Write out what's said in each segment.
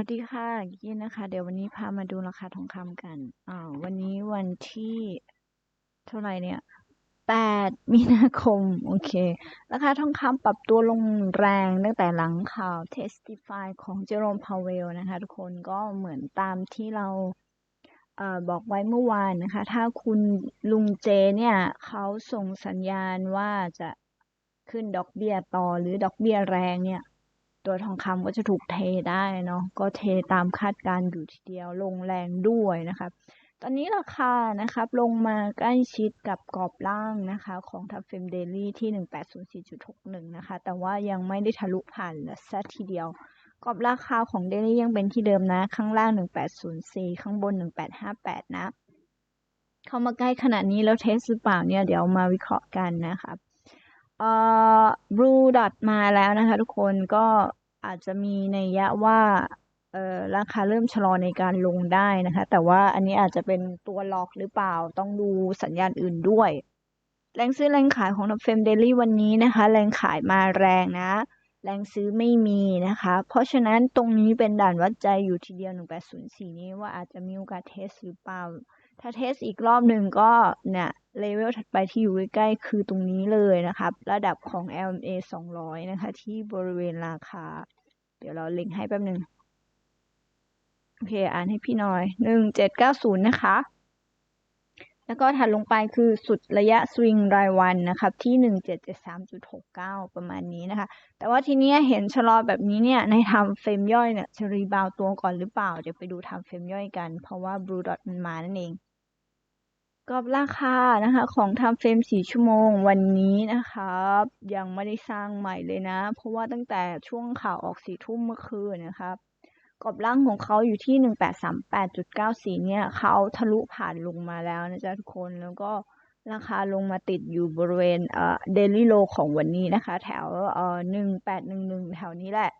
วัสดีค่ะกี้นะคะ เดี๋ยววันนี้พามาดูราคาทองคำกันอ่าวันนี้วันที่ เท่าไหร่เนี่ยแปดมีนาคม โอเค ราคาทองคำปรับตัวลงแรงตั้งแต่หลังข่าว Testify ของเจอโรมพาวเวลนะคะ ทุกคนก็เหมือนตามที่เราเอ่อบอกไว้เมื่อวานนะคะ ถ้าคุณลุงเจเนี่ยเขาส่งสัญญาณว่าจะขึ้นดอกเบี้ยต่อหรือดอกเบี้ยแรงเนี่ย ตัวทองคำก็จะถูกเทได้เนาะก็เทตามคาดการอยู่ทีเดียวลงแรงด้วยนะครับ ตอนนี้ราคานะครับลงมาใกล้ชิดกับกรอบล่างนะคะของทับเฟมเดลี่ที่ 1804.61 นะคะ แต่ว่ายังไม่ได้ทะลุผ่านเลยสัทีเดียวกรอบราคาของเดลี่ยังเป็นที่เดิมนะ ข้างล่าง 1804 ข้างบน 1858 นะ เข้ามาใกล้ขนาดนี้แล้วเทสหรือเปล่าเนี่ย เดี๋ยวมาวิเคราะห์กันนะครับเอ่อบลูดอทมาแล้วนะคะทุกคนก็ อาจจะมีในยยะว่าเอ่อราคาเริ่มชะลอในการลงได้นะคะ แต่ว่าอันนี้อาจจะเป็นตัวล็อกหรือเปล่า ต้องดูสัญญาณอื่นด้วย แรงซื้อแรงขายของนับเฟมเดลี่วันนี้นะคะ แรงขายมาแรงนะ แรงซื้อไม่มีนะคะ เพราะฉะนั้นตรงนี้เป็นด่านวัดใจอยู่ทีเดียว 1804 นี้ว่าอาจจะมีโอกาสเทสหรือเปล่า ถ้าเทสอีกรอบหนึ่งก็เนี่ยเลเวลถัดไปที่อยู่ใกล้ๆคือตรงนี้เลยนะครับ ระดับของ LMA 200 นะคะ ที่บริเวณราคา เดี๋ยวเราล็งก์ให้แป๊บหนึ่งโอเค อ่านให้พี่หน่อย1790นย์นะคะ แล้วก็ถัดลงไปคือสุดระยะสวิงรายวันนะครับ ที่1773.69ประมาณนี้นะคะ แต่ว่าทีนี้เห็นชะลอแบบนี้เนี่ย ในทำเฟรมย่อยเนี่ยจะรีบาวตัวก่อนหรือเปล่า เดี๋ยวไปดูทำเฟรมย่อยกัน เพราะว่าบลูดอทมันมานั่นเอง กรอบราคานะคะของทำเฟรม4ชั่วโมงวันนี้นะครับยังไม่ได้สร้างใหม่เลยนะ เพราะว่าตั้งแต่ช่วงข่าวออกสี่ทุ่มเมื่อคืนนะครับกรอบล่างของเขาอยู่ที่1838.94เนี่ยเขาทะลุผ่านลงมาแล้วนะจ๊ะทุกคนแล้วก็ราคาลงมาติดอยู่บริเวณเอ่อเดลี่โลของวันนี้นะคะ แถวเอ่อ1811แถวนี้แหละ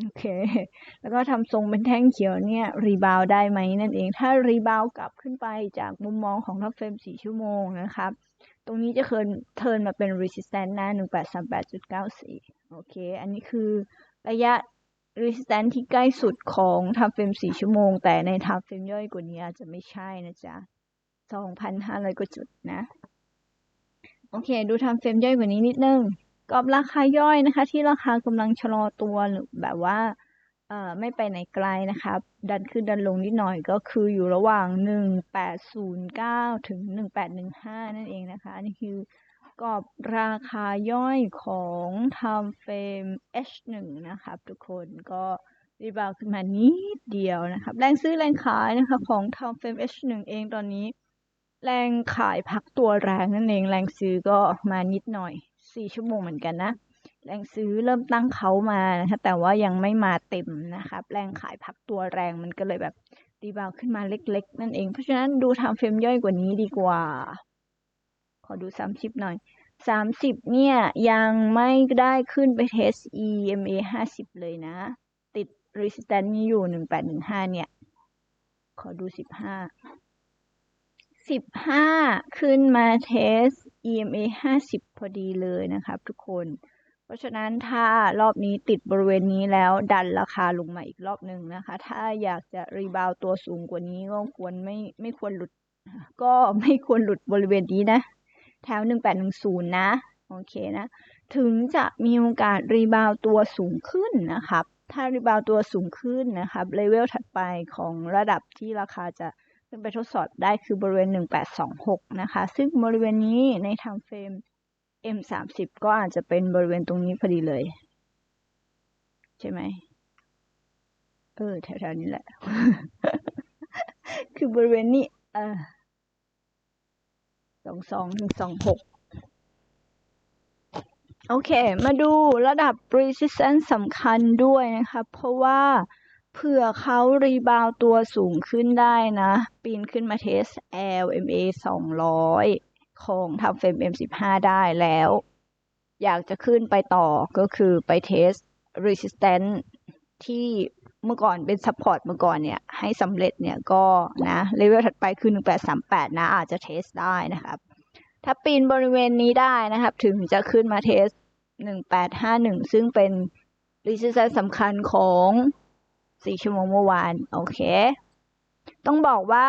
โอเค แล้วก็ทำทรงเป็นแท่งเขียวเนี่ย รีบาวได้ไหมนั่นเอง ถ้ารีบาวกลับขึ้นไปจากมุมมองของท็อปเฟรม4ชั่วโมงนะครับ ตรงนี้จะเทินเทินมาเป็น resistance นะ1838.94 โอเค อันนี้คือระยะ resistance ที่ใกล้สุดของทำเฟรม4ชั่วโมง แต่ในทำเฟรมย่อยกว่านี้อาจจะไม่ใช่นะจ๊ะ 2,500 กว่าจุดนะ โอเค ดูทำเฟรมย่อยกว่านี้นิดนึง กรอบราคาย่อยนะคะ ที่ราคากำลังชะลอตัวหรือแบบว่าเอ่อไม่ไปไหนไกลนะครับดันขึ้นดันลงนิดหน่อยก็คืออยู่ระหว่าง 1809 ถึง 1815 นั่นเองนะคะนนี่คือกรอบราคาย่อยของทำเฟรม H1 นะครับทุกคนก็รีบาวขึ้นมานิดเดียวนะครับแรงซื้อแรงขายนะคะของทำเฟรม H1 เองตอนนี้ แรงขายพักตัวแรงนั่นเองแรงซื้อก็มานิดหน่อย 4 ชั่วโมงเหมือนกันนะ แรงซื้อเริ่มตั้งเขามานะคะแต่ว่ายังไม่มาเต็มนะครับแรงขายพักตัวแรงมันก็เลยแบบรีบาวขึ้นมาเล็ก ๆ นั่นเอง เพราะฉะนั้นดูทำเฟรมย่อยกว่านี้ดีกว่า ขอดูสามสิบหน่อยสามสิบเนี่ย ยังไม่ได้ขึ้นไปเทส EMA ห้าสิบเลยนะ ติด resistance นี้อยู่หนึ่งแปดหนึ่งห้าเนี่ย ขอดูสิบห้าสิบห้าขึ้นมาเทส EMA ห้าสิบพอดีเลยนะครับทุกคน เพราะฉะนั้นถ้ารอบนี้ติดบริเวณนี้แล้วดันราคาลงมาอีกรอบหนึ่งนะคะ ถ้าอยากจะรีบาวตัวสูงกว่านี้ก็ควรไม่ไม่ควรหลุด ก็ไม่ควรหลุดบริเวณนี้นะ แถว 1810 นะ โอเคนะ ถึงจะมีโอกาสรีบาวตัวสูงขึ้นนะครับ ถ้ารีบาวตัวสูงขึ้นนะครับเลเวลถัดไปของระดับที่ราคาจะ ขึ้นไปทดสอบได้คือบริเวณ 1826 นะคะ ซึ่งบริเวณนี้ในทางเฟรม M30 ก็อาจจะเป็นบริเวณตรงนี้พอดีเลย ใช่ไหมเออแถวๆนี้แหละ คือบริเวณนี้เออสองสองถึงสองหกโอเค มาดูระดับ resistance สำคัญด้วยนะคะ เพราะว่า เผื่อเขารีบาวตัวสูงขึ้นได้นะ ปีนขึ้นมาเทส LMA 200 ของทำเฟรม M15 ได้แล้ว อยากจะขึ้นไปต่อก็คือไปเทส resistance ที่เมื่อก่อนเป็น support เมื่อก่อนเนี่ย ให้สำเร็จเนี่ยก็นะเลเวลถัดไปคือ 1838 นะ อาจจะเทสได้นะครับ ถ้าปีนบริเวณนี้ได้นะครับ ถึงจะขึ้นมาเทส 1851 ซึ่งเป็น resistance สำคัญของ 4ชั่วโมงเมื่อวาน โอเค ต้องบอกว่า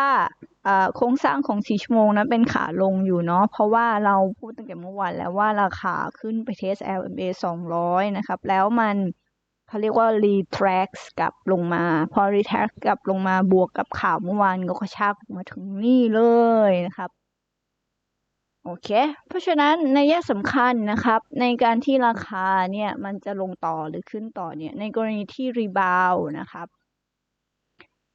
โครงสร้างของ4ชั่วโมงนั้นเป็นขาลงอยู่เนาะ เพราะว่าเราพูดตั้งแต่เมื่อวานแล้วว่าราคาขึ้นไปเทส LMA 200 นะครับ แล้วมันเขาเรียกว่า retract กลับลงมา พอ retract กลับลงมาบวกกับข่าวเมื่อวานก็กระชากมาถึงนี่เลยนะครับ โอเค เพราะฉะนั้นในแยะสำคัญนะครับ ในการที่ราคาเนี่ยมันจะลงต่อหรือขึ้นต่อเนี่ยในกรณีที่รีบาวนะครับ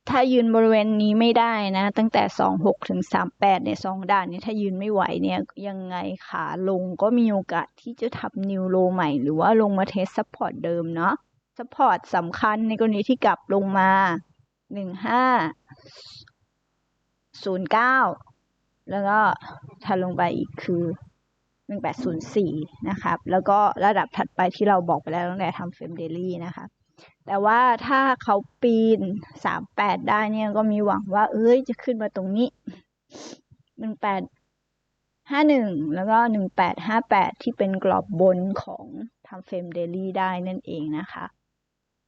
ถ้ายืนบริเวณนี้ไม่ได้นะ ตั้งแต่ 26 ถึง 38 เนี่ยสองด้านเนี่ยถ้ายืนไม่ไหวเนี่ยยังไงขาลงก็มีโอกาสที่จะทำนิวโลใหม่ หรือว่าลงมาเทสซัพพอร์ตเดิมเนาะซัพพอร์ตสำคัญในกรณีที่กลับลงมา 1509 แล้วก็ถัดลงไปอีกคือ1804นะครับ แล้วก็ระดับถัดไปที่เราบอกไปแล้วตั้งแต่ทำเฟรมเดลี่นะคะแต่ว่าถ้าเขาปีน 38 ได้เนี่ยก็มีหวังว่า เอ้ยจะขึ้นมาตรงนี้ 1851 แล้วก็ 1858 ที่เป็นกรอบบนของทำเฟรมเดลี่ได้นั่นเองนะคะ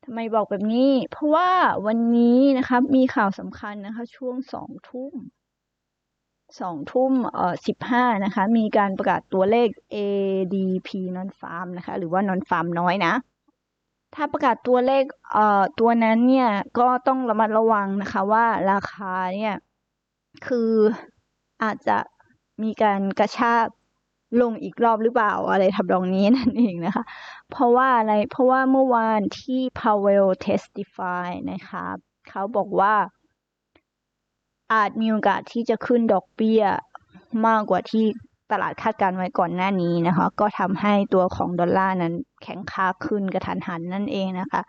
ทำไมบอกแบบนี้ เพราะว่าวันนี้นะครับมีข่าวสำคัญนะคะ ช่วงสองทุ่ม สองทุ่มเอ่อสิบห้านะคะ มีการประกาศตัวเลข ADP non farm นะคะ หรือว่า non farm น้อยนะ ถ้าประกาศตัวเลขเอ่อตัวนั้นเนี่ย ก็ต้องระมัดระวังนะคะว่าราคาเนี่ย คืออาจจะมีการกระชากลงอีกรอบหรือเปล่าอะไรทำนองนี้นั่นเองนะคะ เพราะว่าอะไรเพราะว่าเมื่อวานที่ Powell testify นะคะ เขาบอกว่า อาจมีโอกาสที่จะขึ้นดอกเบี้ยมากกว่าที่ตลาดคาดการไว้ก่อนหน้านี้นะคะ ก็ทำให้ตัวของดอลลาร์นั้นแข็งค่าขึ้นกระทันหันนั่นเองนะคะ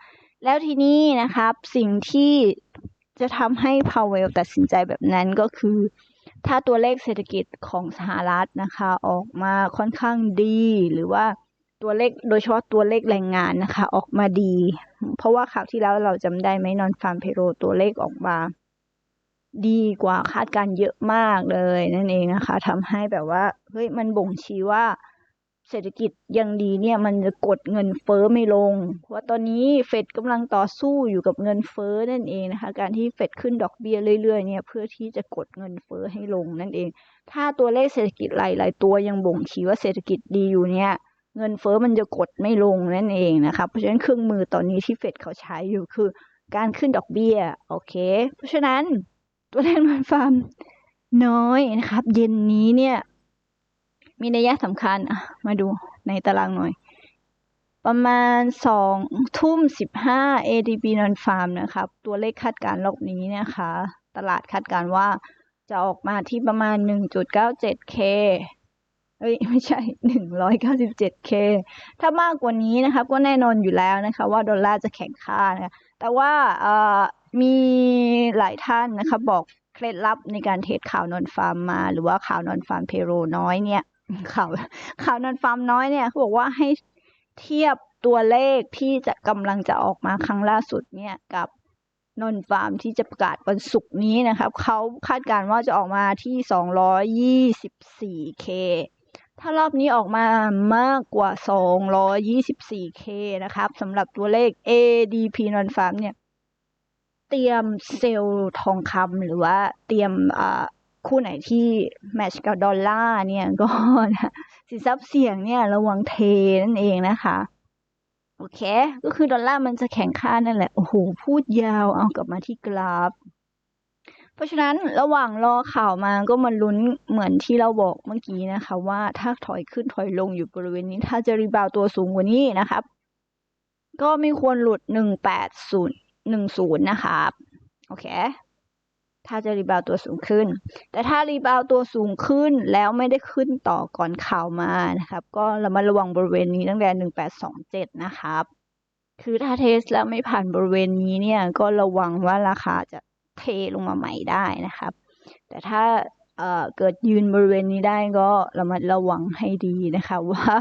แล้วทีนี้นะครับสิ่งที่จะทำให้พาวเวลตัดสินใจแบบนั้นก็คือ ถ้าตัวเลขเศรษฐกิจของสหรัฐนะคะ ออกมาค่อนข้างดีหรือว่าตัวเลขโดยเฉพาะตัวเลขแรงงานนะคะ ออกมาดี เพราะว่าข่าวที่แล้วเราจำได้ไหมนอนฟาร์มเพโรตัวเลขออกมา ดีกว่าคาดการเยอะมากเลยนั่นเองนะคะทำให้แบบว่าเฮ้ยมันบ่งชี้ว่าเศรษฐกิจยังดีเนี่ยมันจะกดเงินเฟ้อไม่ลง เพราะว่าตอนนี้เฟดกำลังต่อสู้อยู่กับเงินเฟ้อนั่นเองนะคะ การที่เฟดขึ้นดอกเบี้ยเรื่อยๆเนี่ยเพื่อที่จะกดเงินเฟ้อให้ลงนั่นเอง ถ้าตัวเลขเศรษฐกิจหลายๆตัวยังบ่งชี้ว่าเศรษฐกิจดีอยู่เนี่ยเงินเฟ้อมันจะกดไม่ลงนั่นเองนะคะ เพราะฉะนั้นเครื่องมือตอนนี้ที่เฟดเขาใช้อยู่คือ การขึ้นดอกเบี้ยโอเค เพราะฉะนั้น ตัวเลขมันฟาร์มน้อยนะครับ เย็นนี้เนี่ย มีนัยสำคัญอะมาดูในตารางหน่อย ประมาณสองทุ่มสิบห้า ADP non farm นะครับ ตัวเลขคาดการณ์รอบนี้นะคะ ตลาดคาดการณ์ว่าจะออกมาที่ประมาณ 1.97k เอ้ยไม่ใช่ 197k ถ้ามากกว่านี้นะครับ ก็แน่นอนอยู่แล้วนะคะ ว่าดอลลาร์จะแข็งค่านะคะแต่ว่าเออ มีหลายท่านนะคะ บอกเคล็ดลับในการเทรดข่าวนอนฟาร์มมา หรือว่าข่าวนอนฟาร์มเพโรน้อยเนี่ยข่าวข่าวนอนฟาร์มน้อยเนี่ยเขาบอกว่าให้เทียบตัวเลขที่จะกำลังจะออกมาครั้งล่าสุดเนี่ยกับนอนฟาร์มที่จะประกาศวันศุกร์นี้นะครับ เขาคาดการณ์ว่าจะออกมาที่ 224k ถ้ารอบนี้ออกมามากกว่า 224k นะครับสำหรับตัวเลข ADP non farm เนี่ย เตรียมเซลล์ทองคำหรือว่าเตรียมคู่ไหนที่แมชกับดอลลาร์เนี่ยก็นะสินทรัพย์เสี่ยงเนี่ยระวังเทนั่นเองนะคะ โอเค ก็คือดอลลาร์มันจะแข็งค่านั่นแหละ โอ้โห พูดยาวเอากลับมาที่กราฟ เพราะฉะนั้นระหว่างรอข่าวมาก็มาลุ้นเหมือนที่เราบอกเมื่อกี้นะคะ ว่าถ้าถอยขึ้นถอยลงอยู่บริเวณนี้ ถ้าจะรีบาวตัวสูงกว่านี้นะครับ ก็ไม่ควรหลุดหนึ่งแปดศูนย์ หนึ่งศูนย์นะครับ โอเค ถ้าจะรีบาวตัวสูงขึ้น แต่ถ้ารีบาวตัวสูงขึ้นแล้วไม่ได้ขึ้นต่อก่อนข่าวมานะครับ ก็ระมัดระวังบริเวณนี้ตั้งแต่หนึ่งแปดสองเจ็ดนะครับ คือถ้าเทสแล้วไม่ผ่านบริเวณนี้เนี่ย ก็ระวังว่าราคาจะเทลงมาใหม่ได้นะครับ แต่ถ้าเอ่อเกิดยืนบริเวณนี้ได้ก็ระมัดระวังให้ดีนะคะว่า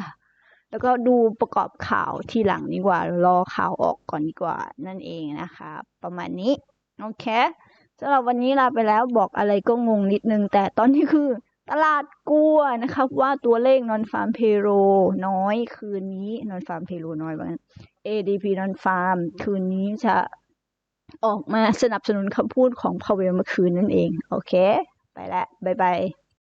แล้วก็ดูประกอบข่าวทีหลังดีกว่า รอข่าวออกก่อนดีกว่านั่นเองนะคะ ประมาณนี้ โอเคสำหรับวันนี้ลาไปแล้วบอกอะไรก็งงนิดนึง แต่ตอนนี้คือตลาดกลัวนะครับว่าตัวเลขนอนฟาร์มเพโรน้อยคืนนี้นอนฟาร์มเพโรน้อยว่า ADP นอนฟาร์มคืนนี้จะออกมาสนับสนุนคำพูดของพาเวลเมื่อคืนนั่นเอง โอเค ไปแล้วบ๊ายบาย